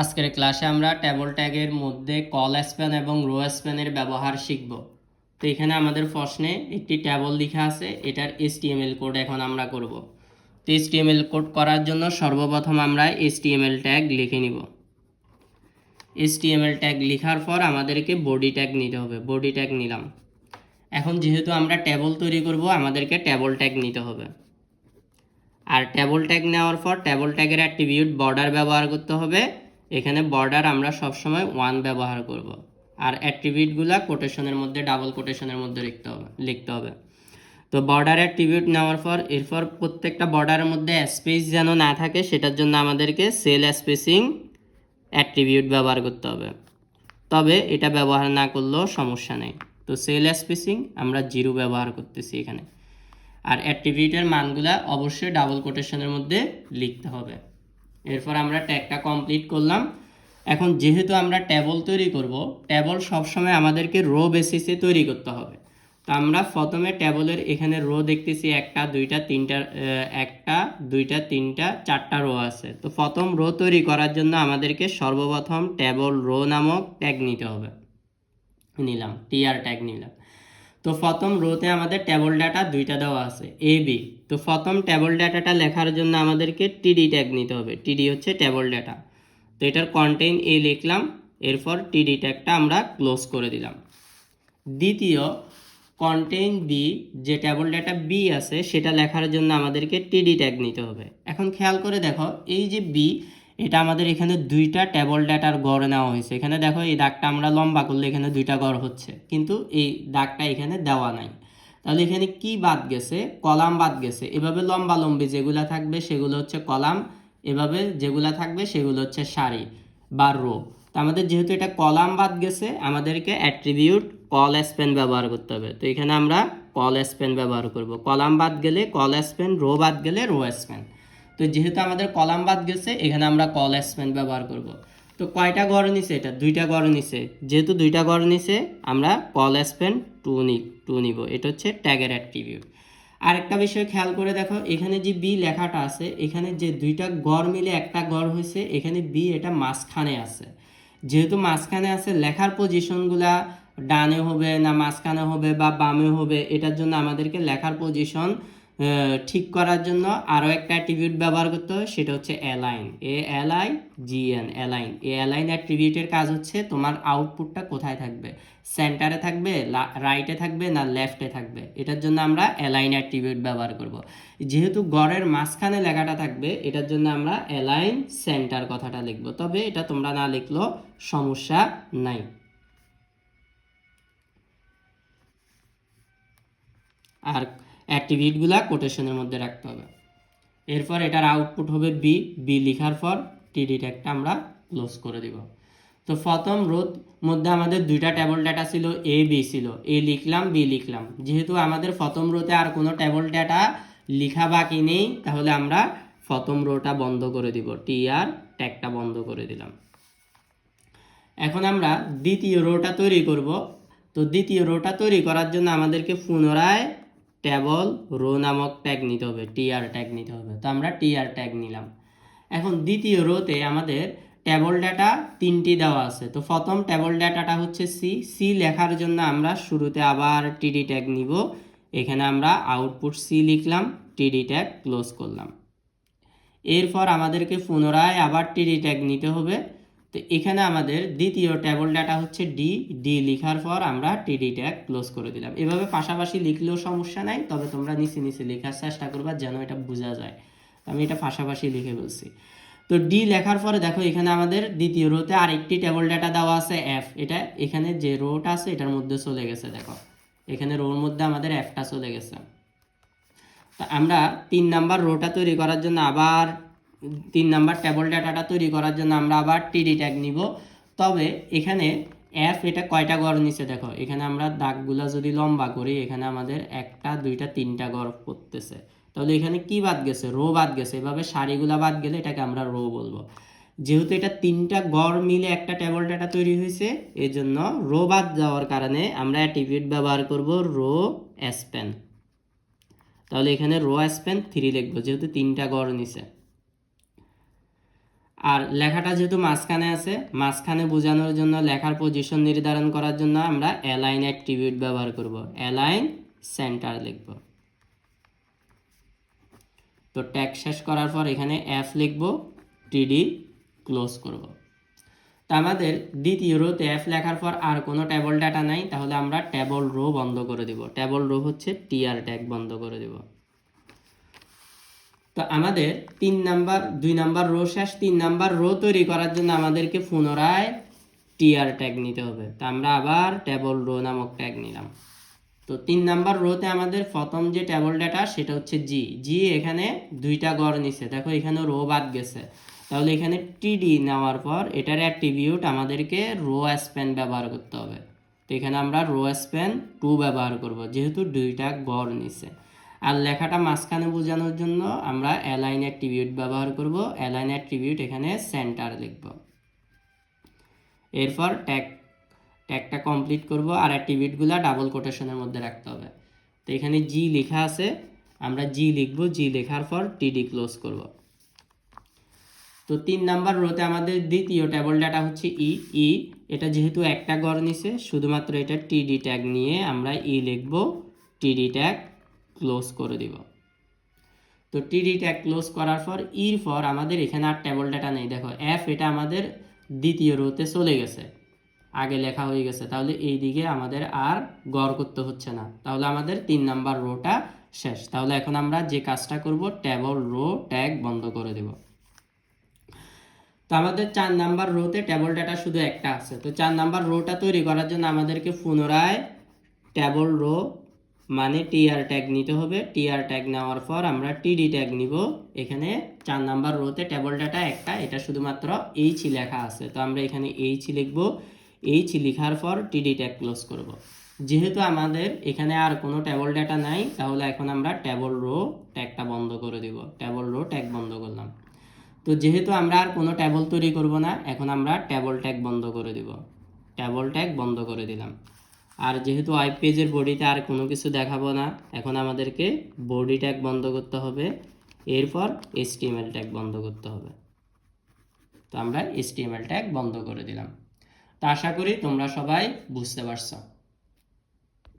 আজকের ক্লাসে আমরা টেবল ট্যাগের মধ্যে কল স্প্যান এবং রো স্প্যানের ব্যবহার শিখব। তো এখানে আমাদের প্রশ্নে একটি টেবল লেখা আছে, এটার এসটিএমএল কোড এখন আমরা করব। তো এসটিএমএল কোড করার জন্য সর্বপ্রথম আমরা এসটিএমএল ট্যাগ লিখে নিব। এসটিএমএল ট্যাগ লেখার পর আমাদেরকে বডি ট্যাগ নিতে হবে বডি ট্যাগ নিলাম। এখন যেহেতু আমরা টেবল তৈরি করব, আমাদেরকে টেবল ট্যাগ নিতে হবে। আর টেবল ট্যাগ নেওয়ার পর টেবল ট্যাগের অ্যাট্রিবিউট বর্ডার ব্যবহার করতে হবে। এখানে বর্ডার আমরা সবসময় ওয়ান ব্যবহার করব। আর অ্যাট্রিবিউটগুলো কোটেশনের মধ্যে ডাবল কোটেশনের মধ্যে লিখতে হবে লিখতে হবে। তো বর্ডার অ্যাট্রিবিউট নেওয়ার পর, এরপর প্রত্যেকটা বর্ডারের মধ্যে স্পেস যেন না থাকে, সেটার জন্য আমাদেরকে সেল স্পেসিং অ্যাট্রিবিউট ব্যবহার করতে হবে। তবে এটা ব্যবহার না করলেও সমস্যা নেই। তো সেল স্পেসিং আমরা জিরো ব্যবহার করতেছি এখানে। আর অ্যাট্রিবিউটের মানগুলা অবশ্যই ডাবল কোটেশনের মধ্যে লিখতে হবে। এরপর আমরা ট্যাগটা কমপ্লিট করলাম। এখন যেহেতু আমরা ট্যাবল তৈরি করব ট্যাবল সবসময় আমাদেরকে রো বেসিসে তৈরি করতে হবে। তো আমরা প্রথমে ট্যাবলের এখানে রো দেখতেছি, একটা, দুইটা, তিনটা একটা, দুইটা, তিনটা, চারটা রো আছে। তো প্রথম রো তৈরি করার জন্য আমাদেরকে সর্বপ্রথম ট্যাবল রো নামক ট্যাগ নিতে হবে। নিলাম টিআর ট্যাগ নিলাম। তো প্রথম রোতে আমাদের টেবল ডাটা দুইটা দেওয়া আছে এ বি তো প্রথম টেবল ডাটাটা লেখার জন্য আমাদেরকে টিডি ট্যাগ নিতে হবে। টিডি হচ্ছে টেবল ডাটা তো এটার কন্টেইন এ লিখলাম, এরপর টিডি ট্যাগটা আমরা ক্লোজ করে দিলাম। দ্বিতীয় কন্টেইন বি যে টেবল ডাটা বি আছে, সেটা লেখার জন্য আমাদেরকে টিডি ট্যাগ নিতে হবে। এখন খেয়াল করে দেখো, এই যে বি এটা আমাদের এখানে দুইটা টেবল ডাটার গড় নেওয়া হয়েছে। এখানে দেখো, এই দাগটা আমরা লম্বা করলে এখানে দুইটা গড় হচ্ছে। কিন্তু এই দাগটা এখানে দেওয়া নাই। তাহলে এখানে কি বাদ গেছে? কলাম বাদ গেছে। এভাবে লম্বা লম্বি যেগুলা থাকবে সেগুলো হচ্ছে কলাম, এভাবে যেগুলা থাকবে সেগুলো হচ্ছে সারি বা রো। তো আমাদের যেহেতু এটা কলাম বাদ গেছে, আমাদেরকে অ্যাট্রিবিউট কল স্পেন ব্যবহার করতে হবে। তো এখানে আমরা কল স্পেন ব্যবহার করব। কলাম বাদ গেলে কল স্পেন রো বাদ গেলে রো স্পেন তো যেহেতু আমাদের কলাম বাদ গেছে, এখানে আমরা কল স্পেন ব্যবহার করব। তো কয়টা গড় নিছে এটা? দুইটা গড় নিছে। যেহেতু দুইটা গড় নিছে, আমরা কল স্পেন টু নি টু নিব। এটা হচ্ছে ট্যাগের অ্যাট্রিবিউট আরেকটা বিষয় খেয়াল করে দেখো, এখানে যে বি লেখাটা আছে, এখানে যে দুইটা গড় মিলে একটা গড় হয়েছে, এখানে বি এটা মাঝখানে আছে। যেহেতু মাঝখানে আছে, লেখার পজিশনগুলা ডানে হবে না মাঝখানে হবে বা বামে হবে, এটার জন্য আমাদেরকে লেখার পজিশন ঠিক করার জন্য আরও একটা অ্যাট্রিবিউট ব্যবহার করতে হয় সেটা হচ্ছে align A L I G N align A align অ্যাট্রিবিউটের কাজ হচ্ছে তোমার আউটপুটটা কোথায় থাকবে? সেন্টারে থাকবে রাইটে থাকবে, না লেফটে থাকবে? এটার জন্য আমরা অ্যালাইন অ্যাট্রিবিউট ব্যবহার করব। যেহেতু গড়ের মাঝখানে লেখাটা থাকবে, এটার জন্য আমরা অ্যালাইন সেন্টার কথাটা লিখব। তবে এটা তোমরা না লিখলেও সমস্যা নাই। আর অ্যাক্টিভিটগুলা কোটেশনের মধ্যে রাখতে হবে। এরপর এটার আউটপুট হবে বি বি লেখার পর টিডি ট্যাগটা আমরা ক্লোজ করে দিব। তো প্রথম রোধ মধ্যে আমাদের দুইটা টেবল ডাটা ছিল এ বি ছিল। এ লিখলাম বি লিখলাম। যেহেতু আমাদের প্রথম রোতে আর কোনো টেবল ডাটা লেখা বাকি নেই, তাহলে আমরা প্রথম রোটা বন্ধ করে দিব। টি আর ট্যাগটা বন্ধ করে দিলাম। এখন আমরা দ্বিতীয় রোটা তৈরি করব। তো দ্বিতীয় রোটা তৈরি করার জন্য আমাদেরকে পুনরায় টেবল রো নামক ট্যাগ নিতে হবে টিআর ট্যাগ নিতে হবে। তো আমরা টিআর ট্যাগ নিলাম। এখন দ্বিতীয় রোতে আমাদের টেবল ডাটা তিনটি দেওয়া আছে। তো প্রথম টেবল ডাটাটা হচ্ছে সি সি লেখার জন্য আমরা শুরুতে আবার টিডি ট্যাগ নিব। এখানে আমরা আউটপুট সি লিখলাম টিডি ট্যাগ ক্লোজ করলাম। এরপর আমাদেরকে পুনরায় আবার টিডি ট্যাগ নিতে হবে। তো এখানে আমাদের দ্বিতীয় টেবল ডাটা হচ্ছে ডি ডি লেখার পর আমরা টিডি ট্যাগ ক্লোজ করে দিলাম। এভাবে পাশাপাশি লিখলেও সমস্যা নাই, তবে তোমরা নিচে নিচে লেখার চেষ্টা করবা যেন এটা বোঝা যায়। আমি এটা পাশাপাশি লিখে বলছি তো ডি লেখার পরে দেখো এখানে আমাদের দ্বিতীয় রোতে আরেকটি টেবল ডাটা দেওয়া আছে এফ এটা এখানে যে রোটা আছে, এটার মধ্যে চলে গেছে, দেখো। এখানে রোর মধ্যে আমাদের এফটা চলে গেছে। তা আমরা তিন নাম্বার রোটা তৈরি করার জন্য আবার তিন নাম্বার টেবল ডাটাটা তৈরি করার জন্য আমরা আবার টিডি ট্যাগ নিব। তবে এখানে এফ এটা কয়টা গড় নিচে দেখো, এখানে আমরা দাগগুলা যদি লম্বা করি, এখানে আমাদের একটা, দুইটা, তিনটা গড় পড়তেছে। তাহলে এখানে কি বাদ গেছে? রো বাদ গেছে। এভাবে সারিগুলা বাদ গেলে এটাকে আমরা রো বলব। যেহেতু এটা তিনটা গড় মিলে একটা টেবল ডাটা তৈরি হয়েছে এই জন্য রো বাদ যাওয়ার কারণে আমরা অ্যাটিভিট ব্যবহার করব রো স্প্যান তাহলে এখানে রো স্প্যান থ্রি লিখব, যেহেতু তিনটা গড় নিছে আর লেখাটা যেহেতু মাঝখানে আছে, মাঝখানে বোঝানোর জন্য, লেখার পজিশন নির্ধারণ করার জন্য আমরা অ্যালাইন অ্যাট্রিবিউট ব্যবহার করব। অ্যালাইন সেন্টার লিখব। তো ট্যাগ শেষ করার পর এখানে এফ লিখব টিডি ক্লোজ করব। তো আমাদের দ্বিতীয় রোতে এফ লেখার পর আর কোনো টেবল ডাটা নাই, তাহলে আমরা টেবল রো বন্ধ করে দিব। টেবল রো হচ্ছে টিআর ট্যাগ বন্ধ করে দিব। তো আমাদের তিন নাম্বার, দুই নাম্বার রো শেষ, তিন নাম্বার রো তৈরি করার জন্য আমাদেরকে পুনরায় টিআর ট্যাগ নিতে হবে। তো আমরা আবার টেবল রো নামক ট্যাগ নিলাম। তো তিন নাম্বার রোতে আমাদের প্রথম যে টেবল ডেটা সেটা হচ্ছে জি জি এখানে দুইটা গড় নিছে। দেখো এখানে রো বাদ গেছে। তাহলে এখানে টিডি নেওয়ার পর এটার অ্যাট্রিবিউট আমাদেরকে রো স্প্যান ব্যবহার করতে হবে। তো এখানে আমরা রো স্প্যান টু ব্যবহার করব, যেহেতু দুইটা গড় নিছে। আর লেখাটা মাঝখানে বোঝানোর জন্য আমরা অ্যালাইন অ্যাট্রিবিউট ব্যবহার করব। অ্যালাইন অ্যাট্রিবিউট এখানে সেন্টার লিখব। এরপর ট্যাগ ট্যাগটা কমপ্লিট করব আর অ্যাট্রিবিউটগুলো ডাবল কোটেশনের মধ্যে রাখতে হবে। তো এখানে জি লেখা আছে, আমরা জি লিখব জি লেখার পর টিডি ক্লোজ করব। তো তিন নাম্বার রোতে আমাদের দ্বিতীয় টেবল ডাটা হচ্ছে ই ই এটা যেহেতু একটা গড় নিছে, শুধুমাত্র এটা টিডি ট্যাগ নিয়ে আমরা ই লিখব টিডি ট্যাগ ক্লোজ করে দিব। তো টিডি ট্যাগ ক্লোজ করার পর ইর পর আমাদের এখানে আর টেবল ডাটা নেই। দেখো এফ এটা আমাদের দ্বিতীয় রোতে চলে গেছে। আগে লেখা হয়ে গেছে। তাহলে এই দিকে আমাদের আর গড় করতে হচ্ছে না। তাহলে আমাদের তিন নাম্বার রোটা শেষ। তাহলে এখন আমরা যে কাজটা করব টেবল রো ট্যাগ বন্ধ করে দেব। তো আমাদের চার নাম্বার রোতে টেবল ডাটা শুধু একটা আছে। তো চার নাম্বার রোটা তৈরি করার জন্য আমাদেরকে পুনরায় টেবল রো মানে টিআর ট্যাগ নিতে হবে। টিআর ট্যাগ নেওয়ার পর আমরা টিডি ট্যাগ নিব। এখানে চার নাম্বার রোতে টেবল ডাটা একটা, এটা শুধুমাত্র এইচ লেখা আছে। তো আমরা এখানে এইচ লিখব। এইচ লেখার পর টিডি ট্যাগ ক্লোজ করব। যেহেতু আমাদের এখানে আর কোনো টেবল ডাটা নাই, তাহলে এখন আমরা টেবল রো ট্যাগটা বন্ধ করে দিব। টেবল রো ট্যাগ বন্ধ করলাম। তো যেহেতু আমরা আর কোনো টেবল তৈরি করব না, এখন আমরা টেবল ট্যাগ বন্ধ করে দিব। টেবল ট্যাগ বন্ধ করে দিলাম। আর যেহেতু আই পেজের বডিতে আর কোনো কিছু দেখাবো না, এখন আমাদেরকে বডি ট্যাগ বন্ধ করতে হবে। এরপর এসটিএমএল ট্যাগ বন্ধ করতে হবে। তো আমরা এসটিএমএল ট্যাগ বন্ধ করে দিলাম। তো আশা করি তোমরা সবাই বুঝতে পারছ।